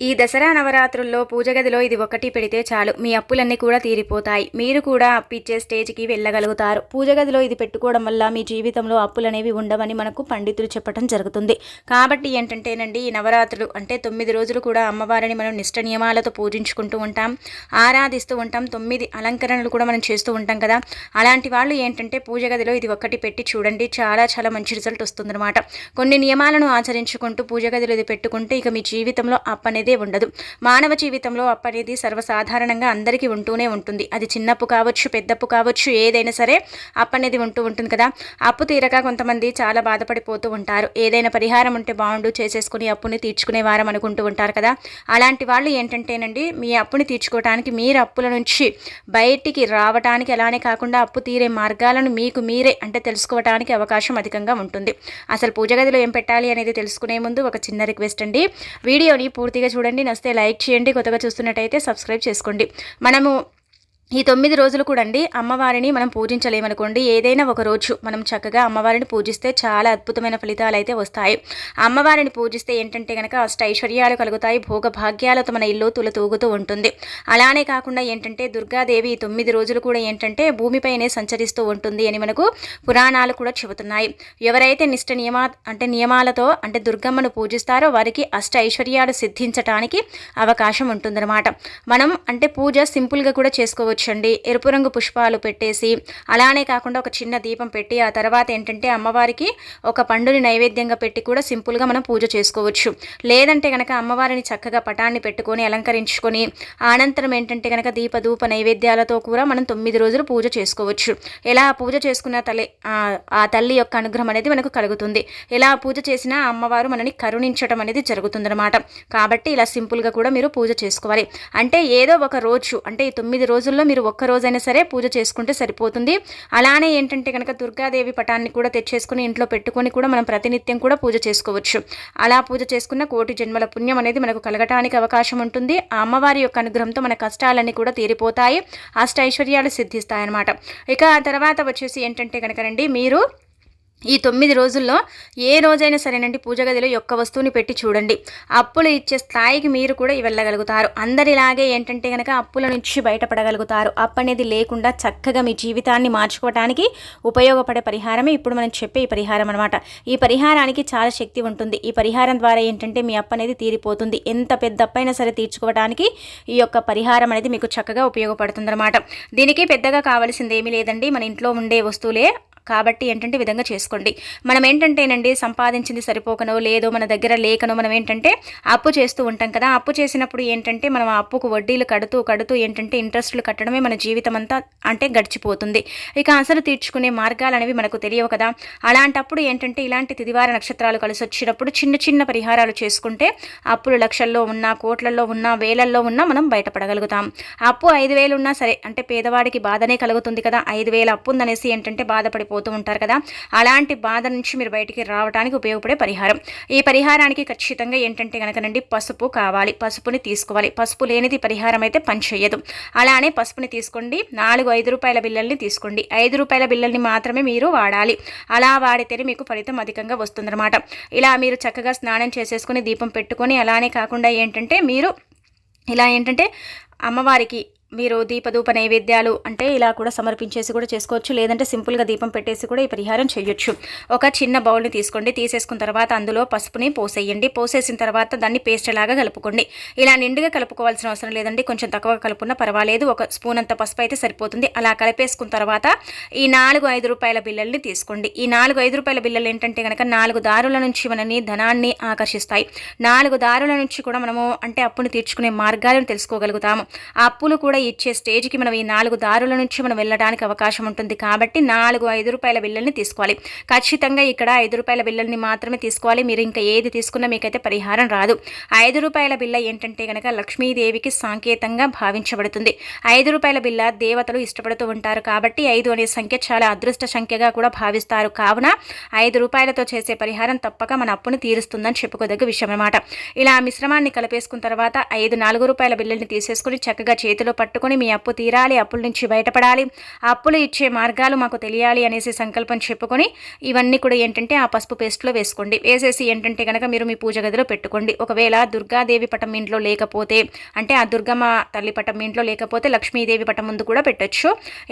ఈ దసరా నవరాత్రుల్లో పూజ గదిలో ఇది ఒకటి పెడితే చాలు. మీ అప్పులన్నీ కూడా తీరిపోతాయి. మీరు కూడా అప్పిచ్చే స్టేజ్కి వెళ్ళగలుగుతారు. పూజ గదిలో ఇది పెట్టుకోవడం వల్ల మీ జీవితంలో అప్పులనేవి ఉండవని మనకు పండితులు చెప్పడం జరుగుతుంది. కాబట్టి ఏంటంటేనండి ఈ నవరాత్రులు అంటే తొమ్మిది రోజులు కూడా అమ్మవారిని మనం నిష్ట నియమాలతో పూజించుకుంటూ ఉంటాం. ఆరాధిస్తూ ఉంటాం. తొమ్మిది అలంకరణలు కూడా మనం చేస్తూ ఉంటాం కదా. అలాంటి వాళ్ళు ఏంటంటే పూజ గదిలో ఇది ఒకటి పెట్టి చూడండి చాలా చాలా మంచి రిజల్ట్ వస్తుందన్నమాట. కొన్ని నియమాలను ఆచరించుకుంటూ పూజ గదిలో ఇది పెట్టుకుంటే ఇక మీ జీవితంలో అప్పనేది ఉండదు. మానవ జీవితంలో అప్పు అనేది సర్వసాధారణంగా అందరికీ ఉంటూనే ఉంటుంది. అది చిన్నప్పు కావచ్చు పెద్దప్పు కావచ్చు ఏదైనా సరే అప్పు అనేది ఉంటూ ఉంటుంది కదా. అప్పు తీరక కొంతమంది చాలా బాధపడిపోతూ ఉంటారు. ఏదైనా పరిహారం ఉంటే బాగుండు చేసేసుకుని అప్పుని తీర్చుకునే వారం అనుకుంటూ ఉంటారు కదా. అలాంటి వాళ్ళు ఏంటంటేనండి మీ అప్పుని తీర్చుకోవడానికి మీరు అప్పుల నుంచి బయటికి రావడానికి అలానే కాకుండా అప్పు తీరే మార్గాలను మీకు మీరే అంటే తెలుసుకోవడానికి అవకాశం అధికంగా ఉంటుంది. అసలు పూజ గదిలో ఏం పెట్టాలి అనేది తెలుసుకునే ముందు ఒక చిన్న రిక్వెస్ట్ అండి. వీడియోని పూర్తిగా చూడండి నస్తే లైక్ చేయండి కొత్తగా చూస్తున్నట్టయితే సబ్స్క్రైబ్ చేసుకోండి. మనము ఈ తొమ్మిది రోజులు కూడా అండి అమ్మవారిని మనం పూజించలేమనుకోండి. ఏదైనా ఒక రోజు మనం చక్కగా అమ్మవారిని పూజిస్తే చాలా అద్భుతమైన ఫలితాలు అయితే వస్తాయి. అమ్మవారిని పూజిస్తే ఏంటంటే కనుక అష్ట ఐశ్వర్యాలు కలుగుతాయి భోగభాగ్యాలతో మన ఇల్లు తుల తూగుతూ ఉంటుంది. అలానే కాకుండా ఏంటంటే దుర్గాదేవి ఈ తొమ్మిది రోజులు కూడా ఏంటంటే భూమిపైనే సంచరిస్తూ ఉంటుంది అని మనకు పురాణాలు కూడా చెబుతున్నాయి. ఎవరైతే నిష్ట నియమా అంటే నియమాలతో అంటే దుర్గమ్మను పూజిస్తారో వారికి అష్ట ఐశ్వర్యాలు సిద్ధించటానికి అవకాశం ఉంటుందన్నమాట. మనం అంటే పూజ సింపుల్గా కూడా చేసుకోవచ్చు. చేసుకోవచ్చండి ఎరుపు రంగు పుష్పాలు పెట్టేసి అలానే కాకుండా ఒక చిన్న దీపం పెట్టి ఆ తర్వాత ఏంటంటే అమ్మవారికి ఒక పండుని నైవేద్యంగా పెట్టి కూడా సింపుల్గా మనం పూజ చేసుకోవచ్చు. లేదంటే కనుక అమ్మవారిని చక్కగా పటాన్ని పెట్టుకొని అలంకరించుకొని అనంతరం ఏంటంటే కనుక దీపధూప నైవేద్యాలతో కూడా మనం తొమ్మిది రోజులు పూజ చేసుకోవచ్చు. ఎలా పూజ చేసుకున్న తల్లి ఆ తల్లి యొక్క అనుగ్రహం అనేది మనకు కలుగుతుంది. ఎలా పూజ చేసినా అమ్మవారు మనని కరుణించడం అనేది జరుగుతుందన్నమాట. కాబట్టి ఇలా సింపుల్గా కూడా మీరు పూజ చేసుకోవాలి. అంటే ఏదో ఒక రోజు అంటే ఈ తొమ్మిది రోజుల్లో మీరు ఒక్కరోజైనా సరే పూజ చేసుకుంటే సరిపోతుంది. అలానే ఏంటంటే కనుక దుర్గాదేవి పటాన్ని కూడా తెచ్చేసుకుని ఇంట్లో పెట్టుకొని కూడా మనం ప్రతినిత్యం కూడా పూజ చేసుకోవచ్చు. అలా పూజ చేసుకున్న కోటి జన్మల పుణ్యం అనేది మనకు కలగటానికి అవకాశం ఉంటుంది. ఆ అమ్మవారి యొక్క అనుగ్రహంతో మన కష్టాలన్నీ కూడా తీరిపోతాయి. అష్ట ఐశ్వర్యాలు సిద్ధిస్తాయన్నమాట. ఇక ఆ తర్వాత వచ్చేసి ఏంటంటే కనుక రండి మీరు ఈ తొమ్మిది రోజుల్లో ఏ రోజైనా సరేనండి పూజ గదిలో యొక్క వస్తువుని పెట్టి చూడండి. అప్పులు ఇచ్చే స్థాయికి మీరు కూడా వెళ్ళగలుగుతారు. అందరిలాగే ఏంటంటే కనుక అప్పుల నుంచి బయటపడగలుగుతారు. అప్పు అనేది లేకుండా చక్కగా మీ జీవితాన్ని మార్చుకోవడానికి ఉపయోగపడే పరిహారమే ఇప్పుడు మనం చెప్పే ఈ పరిహారం అనమాట ఈ పరిహారానికి చాలా శక్తి ఉంటుంది. ఈ పరిహారం ద్వారా ఏంటంటే మీ అప్పు అనేది తీరిపోతుంది. ఎంత పెద్ద అప్పైనా సరే తీర్చుకోవడానికి ఈ యొక్క పరిహారం అనేది మీకు చక్కగా ఉపయోగపడుతుంది అనమాట దీనికి పెద్దగా కావాల్సింది ఏమీ లేదండి. మన ఇంట్లో ఉండే వస్తువులే కాబట్టి ఏంటంటే విధంగా చేసుకోండి. మనం ఏంటంటేనండి సంపాదించింది సరిపోకనో లేదో మన దగ్గర లేకనో మనం ఏంటంటే అప్పు చేస్తూ ఉంటాం కదా. అప్పు చేసినప్పుడు ఏంటంటే మనం ఆ అప్పుకు వడ్డీలు కడుతూ కడుతూ ఏంటంటే ఇంట్రెస్ట్లు కట్టడమే మన జీవితం అంతా అంటే గడిచిపోతుంది. ఇక అసలు తీర్చుకునే మార్గాలు అనేవి మనకు తెలియవు కదా. అలాంటప్పుడు ఏంటంటే ఇలాంటి తిదివార నక్షత్రాలు కలిసి వచ్చినప్పుడు చిన్న చిన్న పరిహారాలు చేసుకుంటే అప్పులు లక్షల్లో ఉన్నా కోట్లలో ఉన్నా వేలల్లో ఉన్నా మనం బయటపడగలుగుతాం. అప్పు ఐదు వేలు ఉన్నా సరే అంటే పేదవాడికి బాధనే కలుగుతుంది కదా. ఐదు వేల అప్పు ఉందనేసి ఏంటంటే బాధపడిపో పోతూ ఉంటారు కదా. అలాంటి బాధ నుంచి మీరు బయటికి రావడానికి ఉపయోగపడే పరిహారం. ఈ పరిహారానికి ఖచ్చితంగా ఏంటంటే కనుకనండి పసుపు కావాలి. పసుపుని తీసుకోవాలి. పసుపు లేనిది పరిహారం అయితే పనిచేయదు అలానే పసుపుని తీసుకోండి. నాలుగు ఐదు రూపాయల బిల్లల్ని తీసుకోండి. ఐదు రూపాయల బిల్లల్ని మాత్రమే మీరు వాడాలి. అలా వాడితేనే మీకు ఫలితం అధికంగా వస్తుందన్నమాట. ఇలా మీరు చక్కగా స్నానం చేసేసుకుని దీపం పెట్టుకొని అలానే కాకుండా ఏంటంటే మీరు ఇలా ఏంటంటే అమ్మవారికి మీరు దీపధూప నైవేద్యాలు అంటే ఇలా కూడా సమర్పించేసి కూడా చేసుకోవచ్చు. లేదంటే సింపుల్గా దీపం పెట్టేసి కూడా ఈ పరిహారం చేయొచ్చు. ఒక చిన్న బౌల్ని తీసుకోండి. తీసేసుకున్న తర్వాత అందులో పసుపుని పోసేయండి. పోసేసిన తర్వాత దాన్ని పేస్ట్ లాగా కలుపుకోండి. ఇలా నిండుగా కలుపుకోవాల్సిన అవసరం లేదండి. కొంచెం తక్కువ కలుపున్నా పర్వాలేదు. ఒక స్పూన్ అంత పసుపు అయితే సరిపోతుంది. అలా కలిపేసుకున్న తర్వాత ఈ నాలుగు ఐదు రూపాయల బిల్లల్ని తీసుకోండి. ఈ నాలుగు ఐదు రూపాయల బిల్లలు ఏంటంటే కనుక నాలుగు దారుల నుంచి మనని ధనాన్ని ఆకర్షిస్తాయి. నాలుగు దారుల నుంచి కూడా మనము అంటే అప్పును తీర్చుకునే మార్గాలను తెలుసుకోగలుగుతాము. ఆ అప్పులు కూడా ఇచ్చే స్టేజ్కి మనం ఈ నాలుగు దారుల నుంచి మనం వెళ్ళడానికి అవకాశం ఉంటుంది కాబట్టి నాలుగు ఐదు రూపాయల బిల్లల్ని తీసుకోవాలి. ఖచ్చితంగా ఇక్కడ ఐదు రూపాయల బిల్లల్ని మాత్రమే తీసుకోవాలి. మీరు ఇంకా ఏది తీసుకున్నా మీకైతే పరిహారం రాదు. ఐదు రూపాయల బిల్ల ఏంటంటే కనుక లక్ష్మీదేవికి సాంకేతంగా భావించబడుతుంది. ఐదు రూపాయల బిల్ల దేవతలు ఇష్టపడుతూ ఉంటారు కాబట్టి ఐదు అనే సంఖ్య చాలా అదృష్ట సంఖ్యగా కూడా భావిస్తారు. కావున ఐదు రూపాయలతో చేసే పరిహారం తప్పక మన అప్పును తీరుస్తుందని చెప్పుకోదగ్గ విషయం అనమాట ఇలా మిశ్రమాన్ని కలిపేసుకున్న తర్వాత ఐదు నాలుగు రూపాయల బిల్లల్ని తీసేసుకుని చక్కగా చేతిలో పట్టుకొని మీ అప్పు తీరాలి అప్పుల నుంచి బయటపడాలి అప్పులు ఇచ్చే మార్గాలు మాకు తెలియాలి అనేసి సంకల్పం చెప్పుకొని ఇవన్నీ కూడా ఏంటంటే ఆ పసుపు పేస్ట్లో వేసుకోండి. వేసేసి ఏంటంటే కనుక మీరు మీ పూజ గదిలో పెట్టుకోండి. ఒకవేళ దుర్గాదేవి పటం ఇంట్లో లేకపోతే అంటే ఆ దుర్గమ్మ తల్లి పటం ఇంట్లో లేకపోతే లక్ష్మీదేవి పటం ముందు కూడా పెట్టొచ్చు.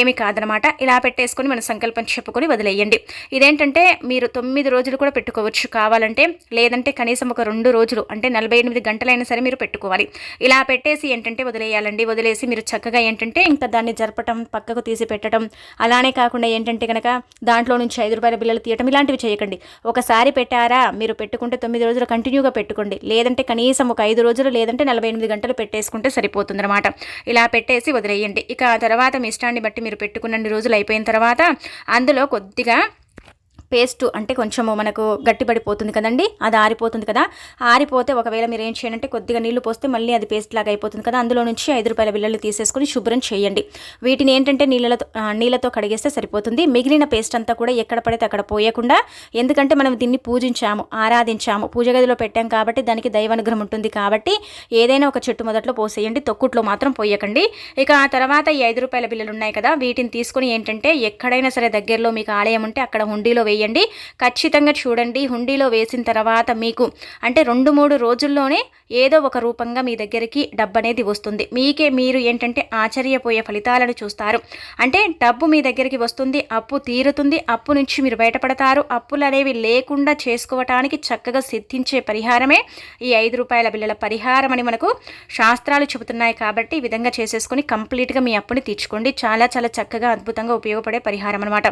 ఏమి కాదనమాట. ఇలా పెట్టేసుకొని మన సంకల్పం చెప్పుకొని వదిలేయండి. ఇదేంటంటే మీరు తొమ్మిది రోజులు కూడా పెట్టుకోవచ్చు కావాలంటే లేదంటే కనీసం ఒక రెండు రోజులు అంటే నలభై ఎనిమిది గంటలైనా సరే మీరు పెట్టుకోవాలి. ఇలా పెట్టేసి ఏంటంటే వదిలేయాలండి. వదిలేసి మీరు చక్కగా ఏంటంటే ఇంకా దాన్ని జరపటం పక్కకు తీసి పెట్టడం అలానే కాకుండా ఏంటంటే కనుక దాంట్లో నుంచి ఐదు రూపాయల బిల్లలు తీయటం ఇలాంటివి చేయకండి. ఒకసారి పెట్టారా మీరు పెట్టుకుంటే తొమ్మిది రోజులు కంటిన్యూగా పెట్టుకోండి. లేదంటే కనీసం ఒక ఐదు రోజులు లేదంటే నలభై ఎనిమిది గంటలు పెట్టేసుకుంటే సరిపోతుందన్నమాట. ఇలా పెట్టేసి వదిలేయండి. ఇక ఆ తర్వాత మీ ఇష్టాన్ని బట్టి మీరు పెట్టుకున్న రోజులు అయిపోయిన తర్వాత అందులో కొద్దిగా పేస్ట్ అంటే కొంచెము మనకు గట్టిపడిపోతుంది కదండి అది ఆరిపోతుంది కదా. ఆరిపోతే ఒకవేళ మీరు ఏం చేయాలంటే కొద్దిగా నీళ్ళు పోస్తే మళ్ళీ అది పేస్ట్ లాగా అయిపోతుంది కదా. అందులో నుంచి ఐదు రూపాయల బిల్లలు తీసేసుకొని శుభ్రం చేయండి. వీటిని ఏంటంటే నీళ్ళతో నీళ్ళతో కడిగేస్తే సరిపోతుంది. మిగిలిన పేస్ట్ అంతా కూడా ఎక్కడ పడితే అక్కడ పోయకుండా ఎందుకంటే మనం దీన్ని పూజించాము ఆరాధించాము పూజ గదిలో పెట్టాం కాబట్టి దానికి దైవానుగ్రహం ఉంటుంది కాబట్టి ఏదైనా ఒక చెట్టు మొదట్లో పోసేయండి తొక్కుట్లో మాత్రం పోయకండి. ఇక ఆ తర్వాత ఈ ఐదు రూపాయల బిల్లలు ఉన్నాయి కదా వీటిని తీసుకొని ఏంటంటే ఎక్కడైనా సరే దగ్గరలో మీకు ఆలయం ఉంటే అక్కడ హుండీలో వేయండి ఖచ్చితంగా చూడండి. హుండీలో వేసిన తర్వాత మీకు అంటే రెండు మూడు రోజుల్లోనే ఏదో ఒక రూపంగా మీ దగ్గరికి డబ్బు అనేది వస్తుంది. మీకే మీరు ఏంటంటే ఆశ్చర్యపోయే ఫలితాలను చూస్తారు. అంటే డబ్బు మీ దగ్గరికి వస్తుంది అప్పు తీరుతుంది అప్పు నుంచి మీరు బయటపడతారు. అప్పులు అనేవి లేకుండా చేసుకోవటానికి చక్కగా సిద్ధించే పరిహారమే ఈ ఐదు రూపాయల బిల్లల పరిహారం అని మనకు శాస్త్రాలు చెబుతున్నాయి కాబట్టి ఈ విధంగా చేసేసుకొని కంప్లీట్గా మీ అప్పుని తీర్చుకోండి. చాలా చాలా చక్కగా అద్భుతంగా ఉపయోగపడే పరిహారం అనమాట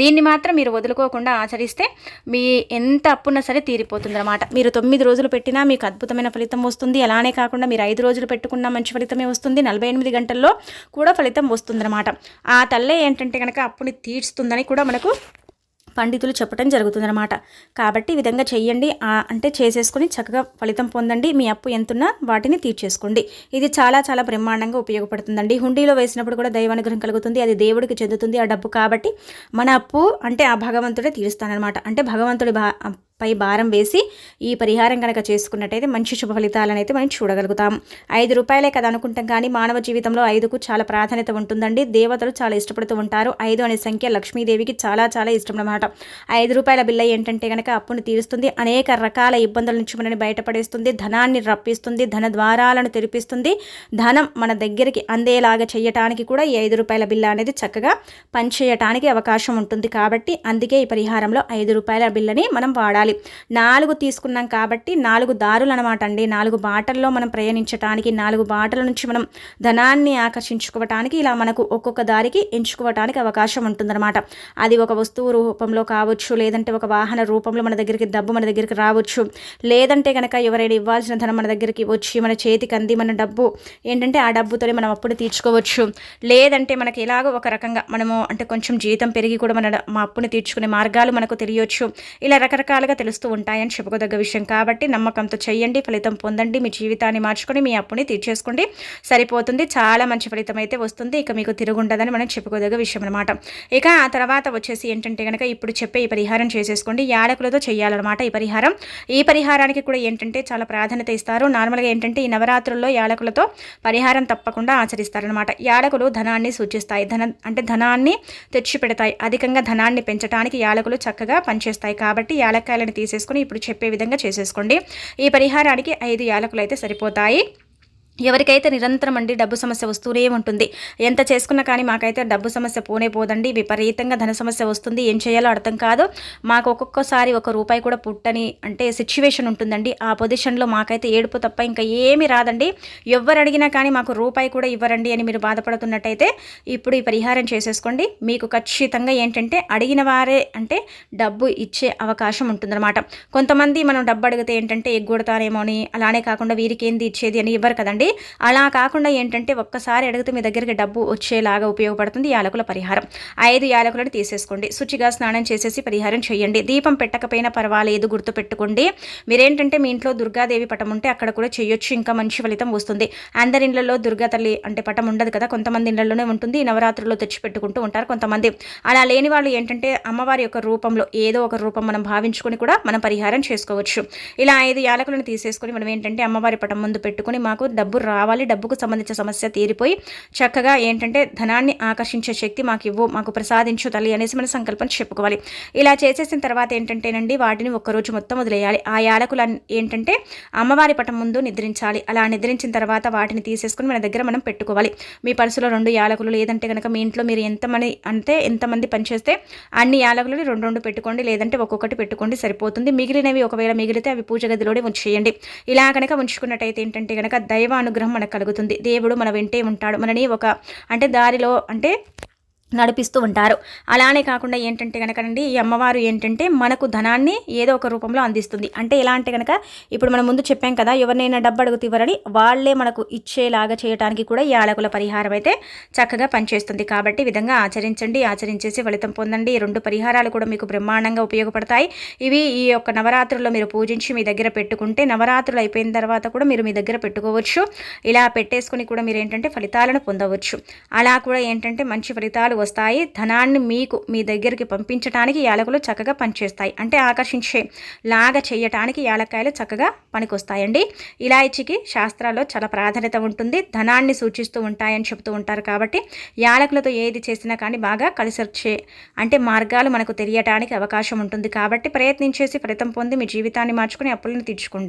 దీన్ని మాత్రం మీరు వదులుకోకుండా ఆచరిస్తే మీ ఎంత అప్పున్నా సరే తీరిపోతుంది అనమాట మీరు తొమ్మిది రోజులు పెట్టినా మీకు అద్భుతమైన ఫలితం వస్తుంది. అలానే కాకుండా మీరు ఐదు రోజులు పెట్టుకున్నా మంచి ఫలితమే వస్తుంది. నలభై ఎనిమిది గంటల్లో కూడా ఫలితం వస్తుందన్నమాట. ఆ తల్లే ఏంటంటే కనుక అప్పుని తీర్చుతుందని కూడా మనకు పండితులు చెప్పడం జరుగుతుందన్నమాట. కాబట్టి ఈ విధంగా చేయండి అంటే చేసేసుకొని చక్కగా ఫలితం పొందండి. మీ అప్పు ఎంతున్నా వాటిని తీర్చేసుకోండి. ఇది చాలా చాలా బ్రహ్మాండంగా ఉపయోగపడుతుందండి. హుండీలో వేసినప్పుడు కూడా దైవానుగ్రహం కలుగుతుంది. అది దేవుడికి చెందుతుంది ఆ డబ్బు కాబట్టి మన అప్పు అంటే ఆ భగవంతుడే తీరుస్తానమాట అంటే భగవంతుడి పై భారం వేసి ఈ పరిహారం కనుక చేసుకున్నట్టయితే మంచి శుభ ఫలితాలను అయితే మనం చూడగలుగుతాం. ఐదు రూపాయలే కదా అనుకుంటాం కానీ మానవ జీవితంలో ఐదుకు చాలా ప్రాధాన్యత ఉంటుందండి. దేవతలు చాలా ఇష్టపడుతూ ఉంటారు. ఐదు అనే సంఖ్య లక్ష్మీదేవికి చాలా చాలా ఇష్టం అనమాట ఐదు రూపాయల బిల్ల ఏంటంటే కనుక అప్పును తీరుస్తుంది. అనేక రకాల ఇబ్బందుల నుంచి మనని బయటపడేస్తుంది. ధనాన్ని రప్పిస్తుంది. ధన ద్వారాలను తెరిపిస్తుంది. ధనం మన దగ్గరికి అందేలాగా చేయటానికి కూడా ఈ ఐదు రూపాయల బిల్ల అనేది చక్కగా పనిచేయటానికి అవకాశం ఉంటుంది కాబట్టి అందుకే ఈ పరిహారంలో ఐదు రూపాయల బిల్లని మనం వాడాలి. ఉండాలి నాలుగు తీసుకున్నాం కాబట్టి నాలుగు దారులు అనమాట అండి. నాలుగు బాటల్లో మనం ప్రయాణించడానికి నాలుగు బాటల నుంచి మనం ధనాన్ని ఆకర్షించుకోవటానికి ఇలా మనకు ఒక్కొక్క దారికి ఎంచుకోవటానికి అవకాశం ఉంటుందన్నమాట. అది ఒక వస్తువు రూపంలో కావచ్చు లేదంటే ఒక వాహన రూపంలో మన దగ్గరికి డబ్బు మన దగ్గరికి రావచ్చు. లేదంటే కనుక ఎవరైనా ఇవ్వాల్సిన ధనం మన దగ్గరికి వచ్చి మన చేతికి అంది మన డబ్బు ఏంటంటే ఆ డబ్బుతోనే మనం అప్పుడు తీర్చుకోవచ్చు. లేదంటే మనకి ఎలాగో ఒక రకంగా మనము అంటే కొంచెం జీతం పెరిగి కూడా మన మా అప్పుని తీర్చుకునే మార్గాలు మనకు తెలియచ్చు. ఇలా రకరకాలుగా తెలుస్తూ ఉంటాయని చెప్పుకోదగ్గ విషయం కాబట్టి నమ్మకంతో చేయండి ఫలితం పొందండి మీ జీవితాన్ని మార్చుకొని మీ అప్పుని తీర్చేసుకోండి. సరిపోతుంది. చాలా మంచి ఫలితం అయితే వస్తుంది. ఇక మీకు తిరుగుండదని మనం చెప్పుకోదగ్గ విషయం అనమాట ఇక ఆ తర్వాత వచ్చేసి ఏంటంటే కనుక ఇప్పుడు చెప్పే ఈ పరిహారం చేసేసుకోండి. యాలకులతో చేయాలన్నమాట ఈ పరిహారం. ఈ పరిహారానికి కూడా ఏంటంటే చాలా ప్రాధాన్యత ఇస్తారు. నార్మల్గా ఏంటంటే ఈ నవరాత్రుల్లో యాలకులతో పరిహారం తప్పకుండా ఆచరిస్తారనమాట యాలకులు ధనాన్ని సూచిస్తాయి. ధన అంటే ధనాన్ని తెచ్చి పెడతాయి అధికంగా ధనాన్ని పెంచడానికి యాలకులు చక్కగా పనిచేస్తాయి కాబట్టి యాలక్కాయలను యాలకులని తీసేసుకొని ఇప్పుడు చెప్పే విధంగా చేసేసుకోండి. ఈ పరిహారానికి ఐదు యాలకులు అయితే సరిపోతాయి. ఎవరికైతే నిరంతరం అండి డబ్బు సమస్య వస్తూనే ఉంటుంది ఎంత చేసుకున్నా కానీ మాకైతే డబ్బు సమస్య పోనే పోదండి. విపరీతంగా ధన సమస్య వస్తుంది. ఏం చేయాలో అర్థం కాదు. మాకు ఒక్కొక్కసారి ఒక రూపాయి కూడా పుట్టని అంటే సిచ్యువేషన్ ఉంటుందండి. ఆ పొజిషన్లో మాకైతే ఏడుపు తప్ప ఇంకా ఏమి రాదండి. ఎవరు అడిగినా కానీ మాకు రూపాయి కూడా ఇవ్వరండి అని మీరు బాధపడుతున్నట్టయితే ఇప్పుడు ఈ పరిహారం చేసేసుకోండి. మీకు ఖచ్చితంగా ఏంటంటే అడిగిన వారే అంటే డబ్బు ఇచ్చే అవకాశం ఉంటుందన్నమాట. కొంతమంది మనం డబ్బు అడిగితే ఏంటంటే ఎగ్గొడతానేమో అని అలానే కాకుండా వీరికి ఏంది ఇచ్చేది అని ఇవ్వరు కదండి. అలా కాకుండా ఏంటంటే ఒక్కసారి అడిగితే మీ దగ్గరికి డబ్బు వచ్చేలాగా ఉపయోగపడుతుంది యాలకుల పరిహారం. ఐదు యాలకులను తీసేసుకోండి. శుచిగా స్నానం చేసేసి పరిహారం చేయండి. దీపం పెట్టకపోయినా పర్వాలేదు గుర్తుపెట్టుకోండి మీరేంటంటే మీ ఇంట్లో దుర్గాదేవి పటం ఉంటే అక్కడ కూడా చేయొచ్చు ఇంకా మంచి ఫలితం వస్తుంది. అందరి ఇళ్ళలో దుర్గా తల్లి అంటే పటం ఉండదు కదా కొంతమంది ఇళ్ళలోనే ఉంటుంది నవరాత్రుల్లో తెచ్చి పెట్టుకుంటూ ఉంటారు కొంతమంది. అలా లేని వాళ్ళు ఏంటంటే అమ్మవారి యొక్క రూపంలో ఏదో ఒక రూపం మనం భావించుకొని కూడా మనం పరిహారం చేసుకోవచ్చు. ఇలా ఐదు యాలకులను తీసేసుకొని మనం ఏంటంటే అమ్మవారి పటం ముందు పెట్టుకుని మాకు డబ్బు రావాలి డబ్బుకు సంబంధించిన సమస్య తీరిపోయి చక్కగా ఏంటంటే ధనాన్ని ఆకర్షించే శక్తి మాకు ఇవ్వు మాకు ప్రసాదించు తల్లి అనేసి మన సంకల్పం చెప్పుకోవాలి. ఇలా చేసేసిన తర్వాత ఏంటంటేనండి వాటిని ఒక్కరోజు మొత్తం వదిలేయాలి. ఆ యాలకులు ఏంటంటే అమ్మవారి పటం ముందు నిద్రించాలి. అలా నిద్రించిన తర్వాత వాటిని తీసేసుకుని మన దగ్గర మనం పెట్టుకోవాలి. మీ పర్సులో రెండు యాలకులు లేదంటే కనుక మీ ఇంట్లో మీరు ఎంతమంది అంటే ఎంతమంది పనిచేస్తే అన్ని యాలకులని రెండు రెండు పెట్టుకోండి లేదంటే ఒక్కొక్కటి పెట్టుకోండి సరిపోతుంది. మిగిలినవి ఒకవేళ మిగిలితే అవి పూజ గదిలోనే ఉంచేయండి. ఇలా కనుక ఉంచుకున్నట్టయితే ఏంటంటే కనుక దైవ అనుగ్రహం మనకు కలుగుతుంది. దేవుడు మన వెంటే ఉంటాడు. మనని ఒక అంటే దారిలో అంటే నడిపిస్తూ ఉంటారు. అలానే కాకుండా ఏంటంటే కనుకనండి ఈ అమ్మవారు ఏంటంటే మనకు ధనాన్ని ఏదో ఒక రూపంలో అందిస్తుంది. అంటే ఎలా అంటే కనుక ఇప్పుడు మనం ముందు చెప్పాం కదా ఎవరినైనా డబ్బు అడుగుతీవరని వాళ్ళే మనకు ఇచ్చేలాగా చేయడానికి కూడా ఈ ఆలకుల పరిహారం అయితే చక్కగా పనిచేస్తుంది. కాబట్టి విధంగా ఆచరించండి ఆచరించేసి ఫలితం పొందండి. ఈ రెండు పరిహారాలు కూడా మీకు బ్రహ్మాండంగా ఉపయోగపడతాయి. ఇవి ఈ యొక్క నవరాత్రుల్లో మీరు పూజించి మీ దగ్గర పెట్టుకుంటే నవరాత్రులు అయిపోయిన తర్వాత కూడా మీరు మీ దగ్గర పెట్టుకోవచ్చు. ఇలా పెట్టేసుకుని కూడా మీరు ఏంటంటే ఫలితాలను పొందవచ్చు. అలా కూడా ఏంటంటే మంచి ఫలితాలు వస్తాయి. ధనాన్ని మీకు మీ దగ్గరికి పంపించడానికి యాలకులు చక్కగా పనిచేస్తాయి. అంటే ఆకర్షించే లాగా చేయటానికి యాలక్కాయలు చక్కగా పనికొస్తాయండి. ఇలాయచికి శాస్త్రాల్లో చాలా ప్రాధాన్యత ఉంటుంది. ధనాన్ని సూచిస్తూ ఉంటాయని చెప్తూ ఉంటారు కాబట్టి యాలకులతో ఏది చేసినా కానీ బాగా కలిసి వచ్చే అంటే మార్గాలు మనకు తెలియటానికి అవకాశం ఉంటుంది. కాబట్టి ప్రయత్నించేసి ఫలితం పొంది మీ జీవితాన్ని మార్చుకుని అప్పులను తీర్చుకోండి.